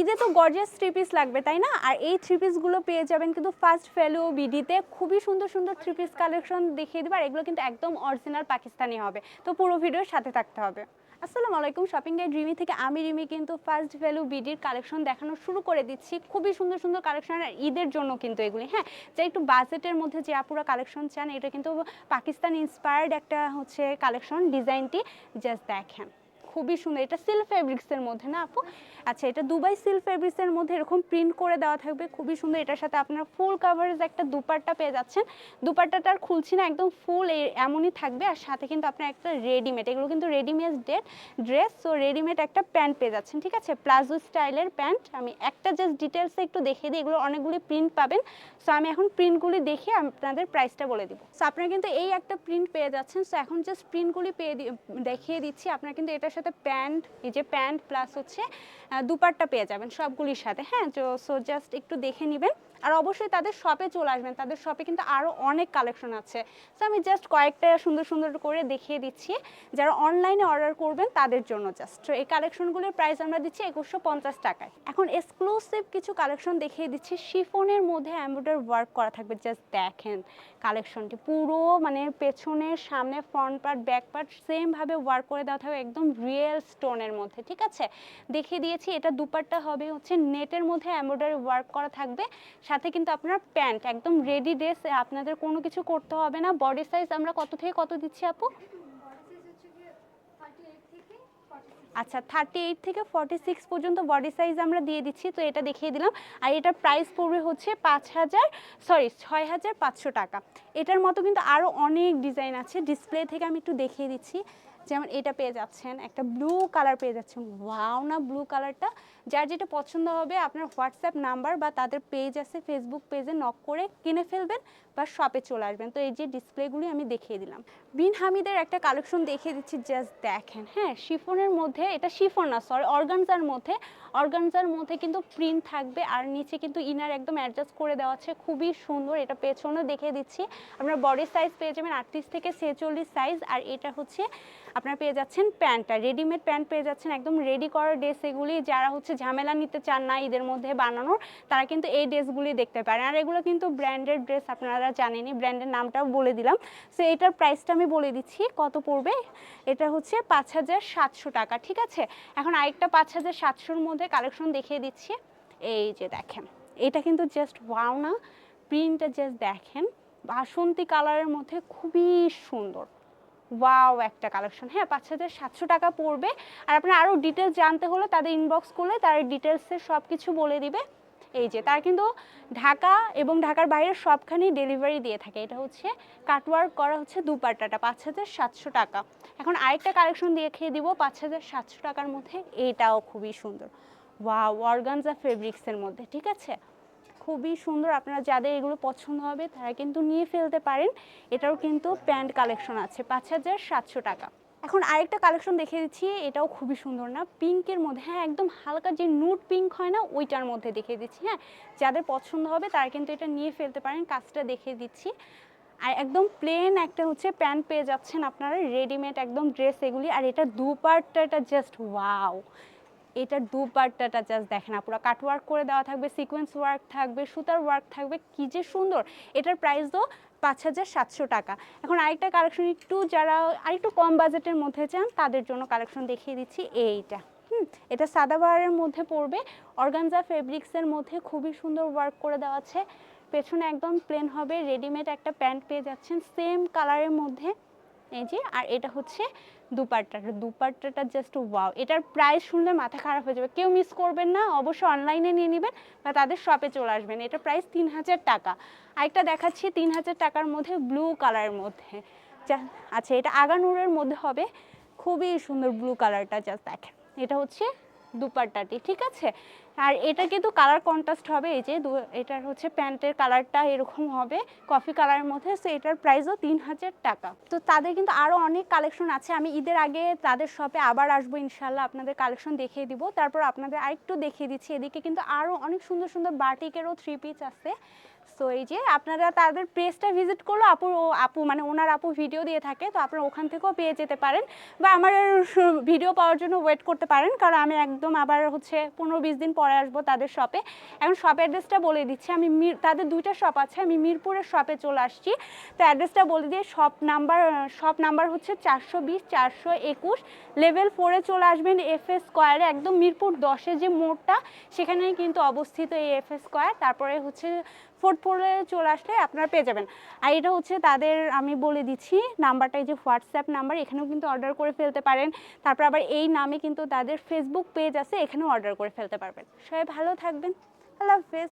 ঈদে তো gorgeous three piece লাগবে, তাই না? আর এই থ্রি পিসগুলো পেয়ে যাবেন কিন্তু ফার্স্ট ভ্যালু বিডিতে খুবই সুন্দর সুন্দর থ্রি পিস কালেকশন দেখিয়ে দেবো, আর এগুলো কিন্তু একদম অরিজিনাল পাকিস্তানি হবে। তো পুরো ভিডিওর সাথে থাকতে হবে। আসসালামু আলাইকুম শপিং গাইড রিমি থেকে আমি রিমি কিন্তু ফার্স্ট ভ্যালু বিডির কালেকশন দেখানো শুরু করে দিচ্ছি। খুবই সুন্দর সুন্দর কালেকশন আর ঈদের জন্য কিন্তু এগুলি হ্যাঁ? যে একটু বাজেটের মধ্যে যে আপুরা কালেকশন চান, এটা কিন্তু পাকিস্তান ইন্সপায়ার্ড একটা হচ্ছে কালেকশন ডিজাইনটি জাস্ট দেখেন। খুবই সুন্দর। এটা সিল্ক ফেব্রিক্সের মধ্যে না আপু? আচ্ছা এটা দুবাই সিল্ক ফেব্রিক্সের মধ্যে এরকম প্রিন্ট করে দেওয়া থাকবে। খুবই সুন্দর। এটার সাথে আপনার ফুল কাভারেজ একটা দুপাট্টা পেয়ে যাচ্ছেন। দুপাট্টাটা আর খুলছি না, একদম ফুল এমনই থাকবে। আর সাথে কিন্তু আপনার একটা রেডিমেড এগুলো কিন্তু রেডিমেড ড্রেস সো রেডিমেড একটা প্যান্ট পেয়ে যাচ্ছেন, ঠিক আছে? প্লাজো স্টাইলের প্যান্ট আমি একটা জাস্ট ডিটেলসে একটু দেখিয়ে দিই, এগুলো অনেকগুলি প্রিন্ট পাবেন। সো আমি এখন প্রিন্টগুলি দেখে আপনাদের প্রাইসটা বলে দিব। সো আপনারা কিন্তু এই একটা প্রিন্ট পেয়ে যাচ্ছেন। সো এখন জাস্ট প্রিন্টগুলি পেয়ে দেখিয়ে দিচ্ছি। আপনারা কিন্তু এটার সাথে প্যান্ট, এই যে প্যান্ট প্লাস হচ্ছে দুপাট্টা পেয়ে যাবেন সবগুলির সাথে হ্যাঁ? তো সো জাস্ট একটু দেখে নেবেন। আর অবশ্যই তাদের শপে চলে আসবেন। তাদের শপে কিন্তু আরও অনেক কালেকশন আছে। সো আমি জাস্ট কয়েকটা সুন্দর সুন্দর করে দেখিয়ে দিচ্ছি। যারা অনলাইনে অর্ডার করবেন, তাদের জন্য জাস্ট এই কালেকশনগুলোর প্রাইস আমরা দিচ্ছি একুশশো পঞ্চাশ টাকায়। এখন এক্সক্লুসিভ কিছু কালেকশন দেখিয়ে দিচ্ছি। শিফনের মধ্যে অ্যাম্বয়ডারি ওয়ার্ক করা থাকবে। জাস্ট দেখেন কালেকশনটি পুরো মানে পেছনের সামনে ফ্রন্ট পার্ট ব্যাক পার্ট সেমভাবে ওয়ার্ক করে দেওয়া থাকবে। একদম রিয়েল স্টোনের মধ্যে, ঠিক আছে? দেখিয়ে দিয়েছি, এটা দুপাট্টা হবে হচ্ছে নেটের মধ্যে এমব্রয়ডারি ওয়ার্ক করা থাকবে। সাথে কিন্তু আপনার প্যান্ট একদম রেডি ড্রেস আপনাদের কোনো কিছু করতে হবে না। বডি সাইজ আমরা কত থেকে কত দিচ্ছি আপু? আচ্ছা থার্টি এইট থেকে ফর্টি সিক্স পর্যন্ত বডি সাইজ আমরা দিয়ে দিচ্ছি, তো এটা দেখিয়ে দিলাম। আর এটার প্রাইস পড়বে হচ্ছে পাঁচ হাজার সরি ছয় হাজার পাঁচশো টাকা। এটার মতো কিন্তু আরও অনেক ডিজাইন আছে। ডিসপ্লে থেকে আমি একটু দেখিয়ে দিচ্ছি। যেমন এটা পেয়ে যাচ্ছেন, একটা ব্লু কালার পেয়ে যাচ্ছেন। ওয়াও না ব্লু কালারটা যার যেটা পছন্দ হবে, আপনার হোয়াটসঅ্যাপ নাম্বার বা তাদের পেজ আছে ফেসবুক পেজে নক করে কিনে ফেলবেন বা শপে চলে আসবেন। তো এই যে ডিসপ্লেগুলি আমি দেখিয়ে দিলাম। বিন হামিদের একটা কালেকশন দেখিয়ে দিচ্ছি জাস্ট দেখেন। হ্যাঁ শিফনের মধ্যে, এটা শিফন না সরি অর্গানজার মধ্যে। অর্গানজার মধ্যে কিন্তু প্রিন্ট থাকবে আর নিচে কিন্তু ইনার একদম অ্যাডজাস্ট করে দেওয়া আছে। খুবই সুন্দর, এটা পেছনেও দেখিয়ে দিচ্ছি। আপনার বডি সাইজ পেয়ে যাবেন আটত্রিশ থেকে ছেচল্লিশ সাইজ আর এটা হচ্ছে আপনারা পেয়ে যাচ্ছেন প্যান্টটা। রেডিমেড প্যান্ট পেয়ে যাচ্ছেন, একদম রেডি করা ড্রেস এগুলি। যারা হচ্ছে ঝামেলা নিতে চান না ঈদের মধ্যে বানানোর, তারা কিন্তু এই ড্রেসগুলি দেখতে পারেন। আর এগুলো কিন্তু ব্র্যান্ডেড ড্রেস আপনারা জানেনই ব্র্যান্ডের নামটাও বলে দিলাম। সো এটার প্রাইসটা আমি বলে দিচ্ছি, কত পড়বে? এটা হচ্ছে পাঁচ হাজার সাতশো টাকা, ঠিক আছে? এখন আরেকটা পাঁচ হাজার সাতশোর মধ্যে কালেকশন দেখিয়ে দিচ্ছি। এই যে দেখেন, এটা কিন্তু জাস্ট ওয়াও না। প্রিন্টটা জাস্ট দেখেন। বাসন্তী কালারের মধ্যে খুবই সুন্দর। ওয়াও, একটা কালেকশন। হ্যাঁ পাঁচ হাজার সাতশো টাকা পড়বে। আর আপনার আরও ডিটেলস জানতে হলে তাদের ইনবক্স করলে তার ডিটেলসের সব কিছু বলে দিবে। এই যে, তার কিন্তু ঢাকা এবং ঢাকার বাইরে সবখানেই ডেলিভারি দিয়ে থাকে। এটা হচ্ছে কাটওয়ার্ক করা হচ্ছে দুপাট্টাটা, পাঁচ হাজার সাতশো টাকা। এখন আরেকটা কালেকশন দিয়ে খেয়ে দিব, পাঁচ হাজার সাতশো টাকার মধ্যে এটাও খুবই সুন্দর। ওয়াও, অর্গানজা ফেব্রিক্সের মধ্যে, ঠিক আছে? খুবই সুন্দর। আপনারা যাদের এগুলো পছন্দ হবে, তারা কিন্তু নিয়ে ফেলতে পারেন। এটাও কিন্তু প্যান্ট কালেকশন আছে, পাঁচ হাজার সাতশো টাকা। এখন আরেকটা কালেকশন দেখে দিচ্ছি, এটাও খুবই সুন্দর না, পিঙ্কের মধ্যে। হ্যাঁ একদম হালকা যে নুট পিঙ্ক হয় না, ওইটার মধ্যে দেখে দিচ্ছি। হ্যাঁ যাদের পছন্দ হবে, তারা কিন্তু এটা নিয়ে ফেলতে পারেন। কাজটা দেখে দিচ্ছি। আর একদম প্লেন একটা হচ্ছে প্যান্ট পেয়ে যাচ্ছেন আপনারা রেডিমেড একদম ড্রেস এগুলি। আর এটা দু পার্টটা এটা জাস্ট ওয়াও এটার দুপাট্টাটা জাস্ট দেখেন না পুরো কাটওয়ার্ক করে দেওয়া থাকবে সিকোয়েন্স ওয়ার্ক থাকবে সুতার ওয়ার্ক থাকবে, কি যে সুন্দর। এটার প্রাইসও পাঁচ হাজার সাতশো টাকা। এখন আরেকটা কালেকশন একটু যারা আরেকটু কম বাজেটের মধ্যে চান, তাদের জন্য কালেকশন দেখিয়ে দিচ্ছি এইটা। হুম, এটা সাদাবারের মধ্যে পড়বে। অর্গানজা ফেব্রিক্সের মধ্যে খুবই সুন্দর ওয়ার্ক করে দেওয়া আছে। পেছনে একদম প্লেন হবে রেডিমেড একটা প্যান্ট পেয়ে যাচ্ছেন সেম কালারের মধ্যে। এই যে, আর এটা হচ্ছে দুপাট্টাটা দুপাট্টাটা জাস্ট ওয়াও এটার প্রাইস শুনলে মাথা খারাপ হয়ে যাবে। কেউ মিস করবেন না অবশ্যই অনলাইনে নিয়ে নেবেন বা তাদের শপে চলে আসবেন। এটা প্রাইস তিন হাজার টাকা। আরেকটা দেখাচ্ছি তিন হাজার টাকার মধ্যে ব্লু কালারের মধ্যে। আচ্ছা এটা আগানুরের মধ্যে হবে। খুবই সুন্দর ব্লু কালারটা জাস্ট দেখেন। এটা হচ্ছে দুপাট্টাটি, ঠিক আছে? আর এটা কিন্তু কালার কন্ট্রাস্ট হবে, এই যে এটার হচ্ছে প্যান্টের কালারটা এরকম হবে কফি কালারের মধ্যে সো এটার প্রাইসও তিন হাজার টাকা। তো তাদের কিন্তু আরও অনেক কালেকশন আছে, আমি ঈদের আগে তাদের শপে আবার আসব, ইনশাল্লাহ আপনাদের কালেকশন দেখিয়ে দিব। তারপর আপনাদের আরেকটু দেখিয়ে দিচ্ছি, এদিকে কিন্তু আরও অনেক সুন্দর সুন্দর বাটিকেরও থ্রি পিস আছে। সো এই যে আপনারা তাদের পেজটা ভিজিট করল, আপু, ও আপু মানে ওনার আপু ভিডিও দিয়ে থাকে, তো আপনারা ওখান থেকেও পেয়ে যেতে পারেন। বা আমার ভিডিও পাওয়ার জন্য ওয়েট করতে পারেন, কারণ আমি একদম আবার হচ্ছে পনেরো বিশ দিন পরে আসব তাদের শপে এখন শপ অ্যাড্রেসটা বলে দিচ্ছি, আমি মির তাদের দুইটা শপ আছে, আমি মিরপুরের শপে চলে আসছি। তো অ্যাড্রেসটা বলে দিয়ে শপ নাম্বার শপ নাম্বার হচ্ছে চারশো বিশ, চারশো একুশ। লেভেল ফোরে চলে আসবেন এফ এস স্কোয়ারে একদম মিরপুর দশে যে মোড়টা, সেখানেই কিন্তু অবস্থিত এই এফ এস স্কোয়ার তারপরে হচ্ছে ফোর্থ ফ্লোরে চলে আসলে আপনারা পেয়ে যাবেন। আর এটা হচ্ছে তাদের, আমি বলে দিচ্ছি, নাম্বারটা এই যে হোয়াটসঅ্যাপ নাম্বার, এখানেও কিন্তু অর্ডার করে ফেলতে পারেন। তারপর আবার এই নামে কিন্তু তাদের ফেসবুক পেজ আছে, এখানেও অর্ডার করে ফেলতে পারবেন। সবাই ভালো থাকবেন। আল্লাহ হাফেজ।